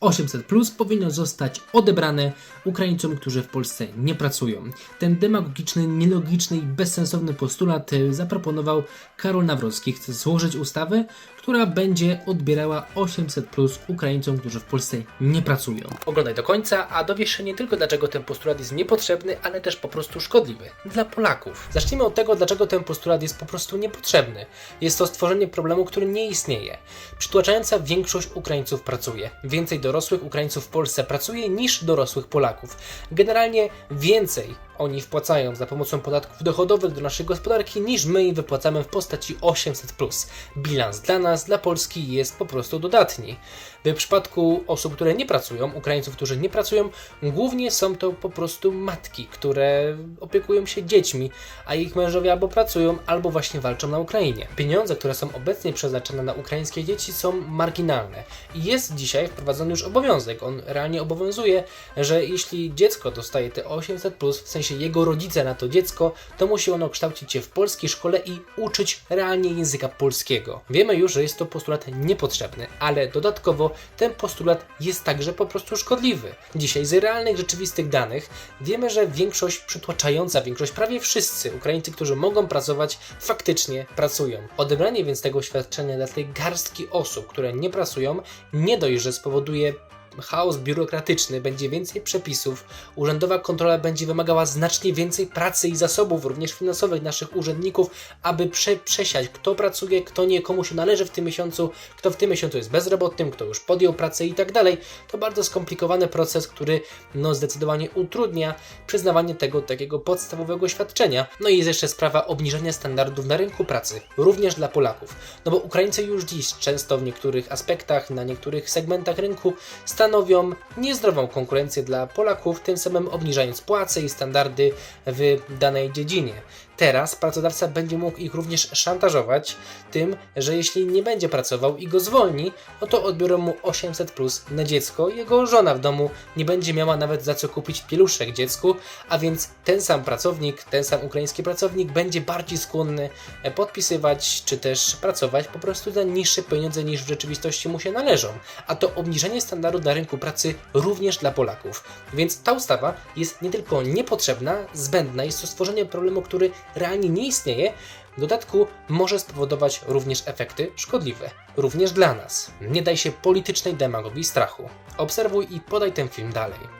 800 plus powinno zostać odebrane Ukraińcom, którzy w Polsce nie pracują. Ten demagogiczny, nielogiczny i bezsensowny postulat y, zaproponował Karol Nawrocki. Chce złożyć ustawę, która będzie odbierała 800 plus Ukraińcom, którzy w Polsce nie pracują. Oglądaj do końca, a dowiesz się nie tylko dlaczego ten postulat jest niepotrzebny, ale też po prostu szkodliwy dla Polaków. Zacznijmy od tego, dlaczego ten postulat jest po prostu niepotrzebny. Jest to stworzenie problemu, który nie istnieje. Przytłaczająca większość Ukraińców pracuje. Więcej dorosłych Ukraińców w Polsce pracuje niż dorosłych Polaków. Generalnie więcej oni wpłacają za pomocą podatków dochodowych do naszej gospodarki niż my im wypłacamy w postaci 800. Bilans dla nas, dla Polski jest po prostu dodatni. W przypadku osób, które nie pracują, Ukraińców, którzy nie pracują, głównie są to po prostu matki, które opiekują się dziećmi, a ich mężowie albo pracują, albo właśnie walczą na Ukrainie. Pieniądze, które są obecnie przeznaczone na ukraińskie dzieci są marginalne. I jest dzisiaj wprowadzony już obowiązek, on realnie obowiązuje, że jeśli dziecko dostaje te 800, w sensie jego rodzice na to dziecko, to musi ono kształcić się w polskiej szkole i uczyć realnie języka polskiego. Wiemy już, że jest to postulat niepotrzebny, ale dodatkowo ten postulat jest także po prostu szkodliwy. Dzisiaj z realnych, rzeczywistych danych wiemy, że większość, przytłaczająca większość, prawie wszyscy Ukraińcy, którzy mogą pracować, faktycznie pracują. Odebranie więc tego świadczenia dla tej garstki osób, które nie pracują, nie dość, że spowoduje chaos biurokratyczny, będzie więcej przepisów, urzędowa kontrola będzie wymagała znacznie więcej pracy i zasobów, również finansowych naszych urzędników, aby prze przesiać, kto pracuje, kto nie, komu się należy w tym miesiącu, kto w tym miesiącu jest bezrobotnym, kto już podjął pracę i tak dalej. To bardzo skomplikowany proces, który no, zdecydowanie utrudnia przyznawanie tego takiego podstawowego świadczenia. No i jest jeszcze sprawa obniżenia standardów na rynku pracy, również dla Polaków. No bo Ukraińcy już dziś często w niektórych aspektach, na niektórych segmentach rynku stanowią niezdrową konkurencję dla Polaków, tym samym obniżając płace i standardy w danej dziedzinie. Teraz pracodawca będzie mógł ich również szantażować tym, że jeśli nie będzie pracował i go zwolni, no to odbiorą mu 800 plus na dziecko. Jego żona w domu nie będzie miała nawet za co kupić pieluszek dziecku, a więc ten sam pracownik, ten sam ukraiński pracownik będzie bardziej skłonny podpisywać czy też pracować po prostu za niższe pieniądze niż w rzeczywistości mu się należą. A to obniżenie standardu na rynku pracy również dla Polaków. Więc ta ustawa jest nie tylko niepotrzebna, zbędna, jest to stworzenie problemu, który realnie nie istnieje, w dodatku może spowodować również efekty szkodliwe, również dla nas. Nie daj się politycznej demagogii strachu. Obserwuj i podaj ten film dalej.